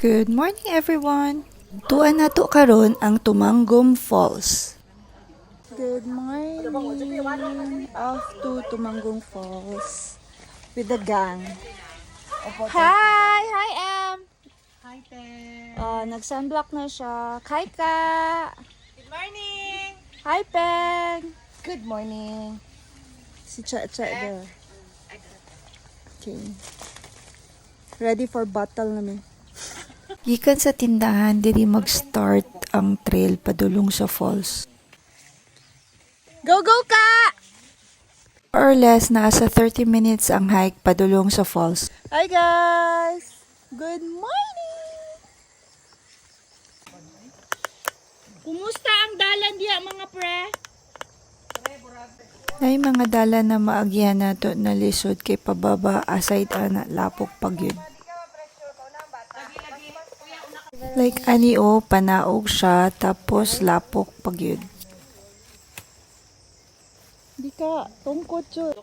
Good morning everyone. Tuan nato karon ang Tumanggom Falls. Good morning. Off to Tumanggom Falls with the gang. Hi! Hi, Em! Hi, Te. Uh, nag-sunblock na siya. Hi, Ka! Good morning. Hi, Peg! Good morning. Si Cha Cha there. Okay. Ready for battle namin. Gikan sa tindahan, diri mag-start ang trail padulong sa falls. Go, go, ka! Or less, nasa 30 minutes ang hike padulong sa falls. Hi, guys! Good morning! Kumusta ang dalan diya mga pre? Ay mga dala na maagyan nato na lisod kay pababa aside ana lapok pagyud. Like ani o panaog siya tapos lapok pagyud. Di ka tungkot jud.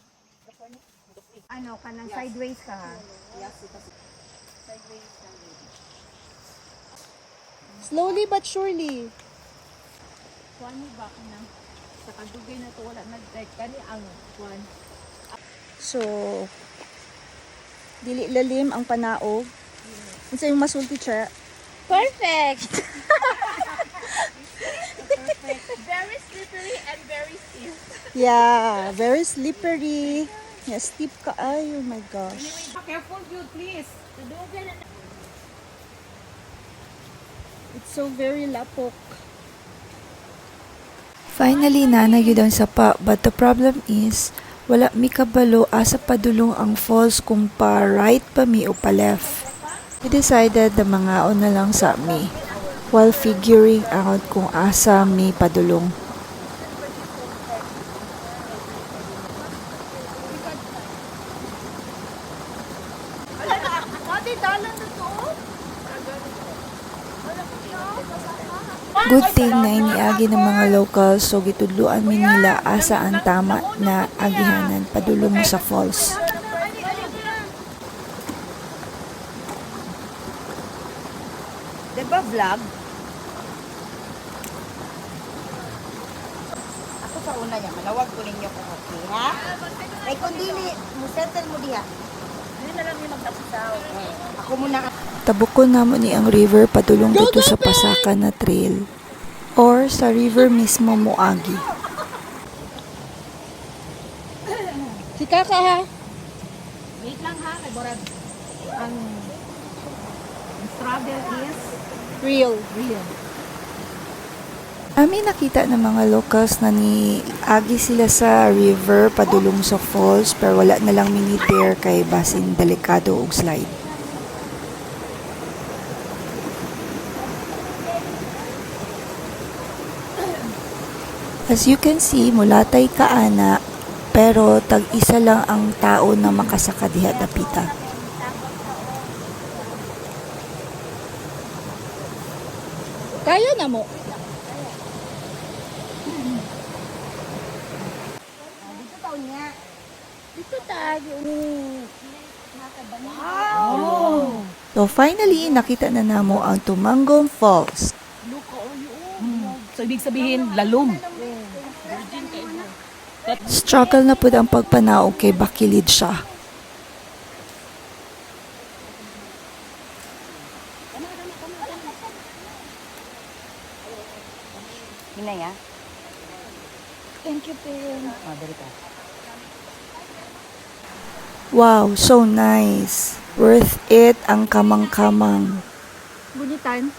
Ano, kanang sideways ka ha? Slowly but surely. Kuan ba ka na? Sa kadugay na to wala nag-tech kani ang kuan. So dili lalim ang panaog. Unsa yung masulti siya? Perfect. very slippery and very steep. Yeah, very slippery. Yeah, steep ka. Ay, oh my gosh. Careful dude, please. It's so very lapok. Finally, nana yun ang sapa. But the problem is, wala mi kabalo asa padulong ang falls kung pa right pa mi o pa left. We decided na mga na lang sa mi while figuring out kung asa mi padulong. Good thing na iniagi ng mga locals so gitudluan mi nila asa ang tama na agihanan padulong sa falls. Diba vlog? Ako sa una niya, malawag ko ninyo kung okay, ha? Ay, kung dili, musettle mo diha. Hindi na lang yung magtapusaw. Ako muna ka. Tabukon namo ni ang river padulong dito sa Pasaka na trail or sa river mismo moagi. Si Kaka ha. Wait lang ha, kay Borad. Ang ang struggle is Real. real. Ami nakita ng mga locals na ni agi sila sa river padulong sa falls pero wala na lang mini dare kay basin delikado og slide. As you can see, mulatay ka ana pero tag-isa lang ang tao na makasaka diha dapita. Na mo. Dito taon niya. Dito tayo. So finally, nakita na namo ang Tumanggong Falls. So ibig sabihin lalom. Struggle na po ang pagpanaog kay Bakilid siya. Hinay, ha? Thank you, Pin. Oh, dali ka. Wow, so nice. Worth it ang kamang-kamang. Bunitan.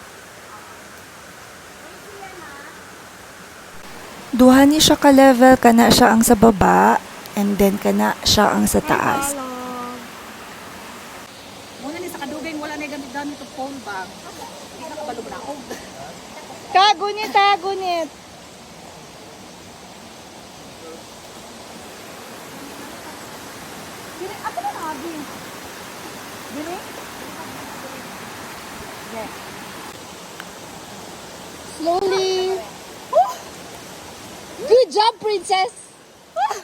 Duha ni siya ka-level, kana siya ang sa baba, and then kana siya ang sa taas. Muna ni sa kadugay wala na gamit gamit phone bag. Hindi na kabalo na ako. Kagunit, kagunit. Dili ako na nabi. Dili? Slowly. Good job, princess.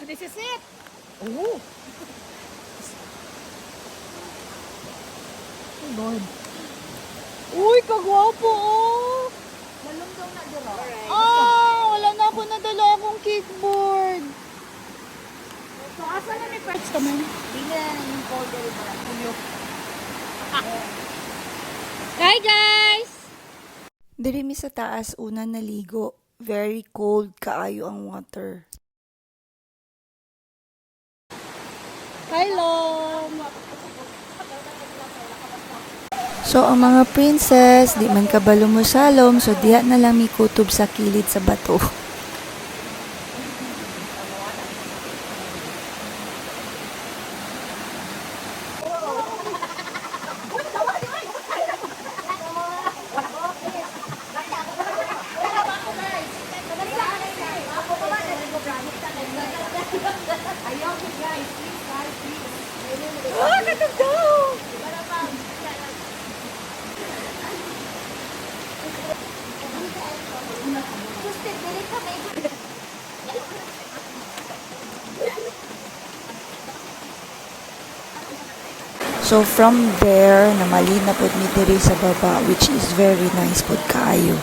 This is it. Oh. Lord. Uy, kagwapo oh! Malungdong na duro. Ah, wala na ako nadala akong kickboard. Parts kami? Hindi na yung folder ba? Hi guys! Diri mi sa taas una naligo. Very cold kaayo ang water. Hi Long! So ang mga princess, di man kabalo mo salom, so diha na lang mi kutob sa kilid sa bato. So from there, namali na mi diri sa baba which is very nice pod kaayo.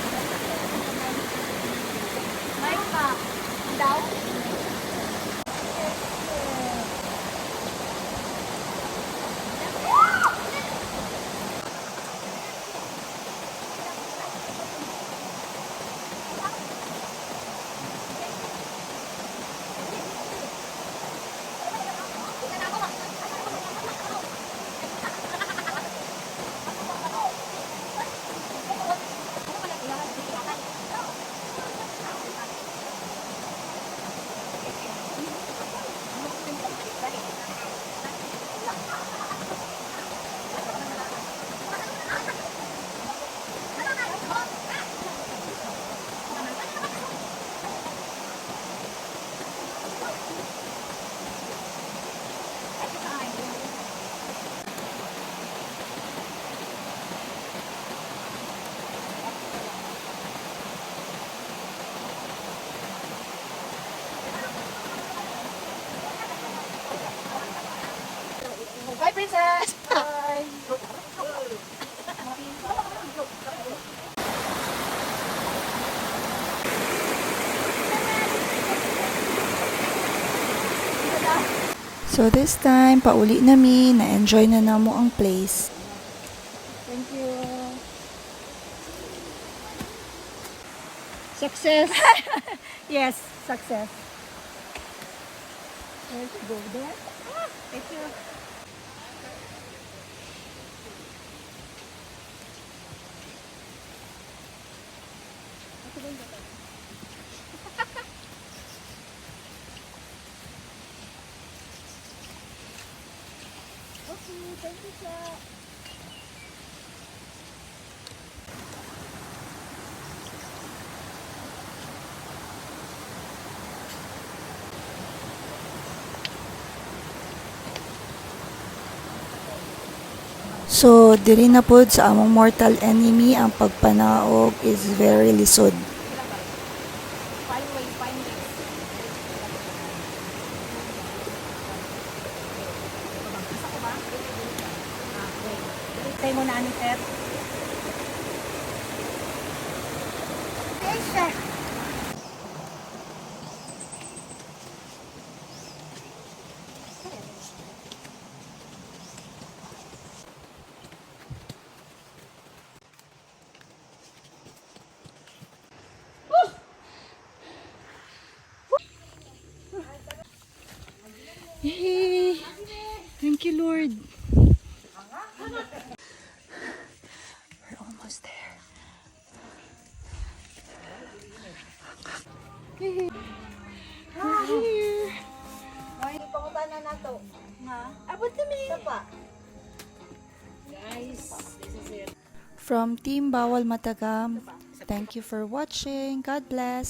Hi Princess! Hi! So this time, pauli na mi, na-enjoy na namo ang place. Thank you. Success! yes, success. Where to go there? Ah, thank you. Okay, thank you, sir. So, diri na pod sa among mortal enemy, ang pagpanaog is very lisod. Fine ways, fine ways. Isa ko ba? Ah, wait. Tayo mo na ano, sir? Yes, sir. Yay! Thank you, Lord. We're here. Ay, na to. Ha? Abot kami. Isa pa. Guys, this is it. From Team Bawal Matagam, thank you for watching. God bless.